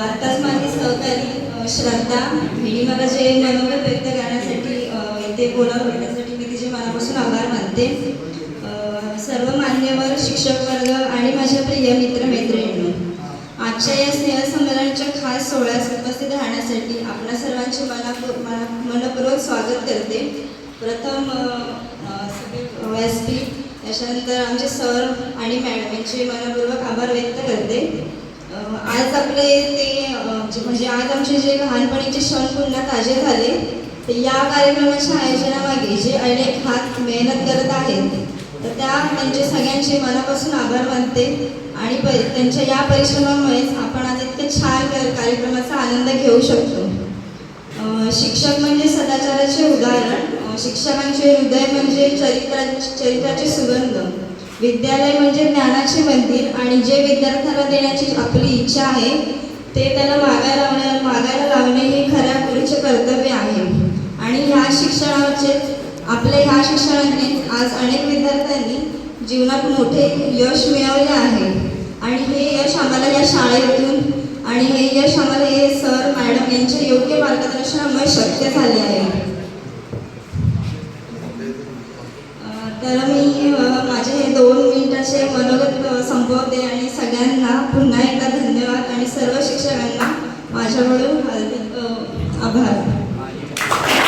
आत्ताच माझी सहकारी श्रद्धा हिने मला जे मनोगत व्यक्त करण्यासाठी अ, इथे बोलावलं त्यासाठी मी तिचे मनापासून आभार मानते. सर्व मान्यवर शिक्षक वर्ग आणि माझ्या प्रिय मित्र मैत्रिणी आजच्या या स्नेहसंमेलनाच्या खास सोहळ्यास उपस्थित राहण्यासाठी आपल्या सर्वांचे मला मना- मनपूर्वक स्वागत करते. प्रथम एस पी त्याच्यानंतर आमचे सर आणि मॅडम यांचे मनपूर्वक आभार व्यक्त करते. आज आपले ते म्हणजे आज आमचे जे लहानपणीचे क्षण पुन्हा ताजे झाले तर या कार्यक्रमाच्या आयोजनामागे जे अनेक हात मेहनत करत आहेत तर त्या त्यांचे सगळ्यांचे मनापासून आभार मानते आणि प त्यांच्या या परिश्रमामुळेच आपण आज इतकं छान कार्यक्रमाचा आनंद घेऊ शकतो. शिक्षक म्हणजे सदाचाराचे उदाहरण शिक्षकांचे हृदय म्हणजे चरित्रा चरित्राचे सुगंध. विद्यालय म्हणजे ज्ञानाचे मंदिर आणि जे विद्यार्थ्याला देण्याची आपली इच्छा आहे ते त्याला मागायला लावण्या मागायला लावणे हे खऱ्या खुरीचे कर्तव्य आहे. आणि ह्या शिक्षणाचे आपल्या ह्या शिक्षणाने आज अनेक विद्यार्थ्यांनी जीवनात मोठे यश मिळवले आहे. आणि हे यश आम्हाला या शाळेतून आणि हे यश आम्हाला हे सर मॅडम यांच्या योग्य मार्गदर्शनामुळे शक्य झाले आहे. तर मी अतिशय मनोगत संभवते आणि सगळ्यांना पुन्हा एकदा धन्यवाद आणि सर्व शिक्षकांना माझ्याकडून हार्दिक आभार.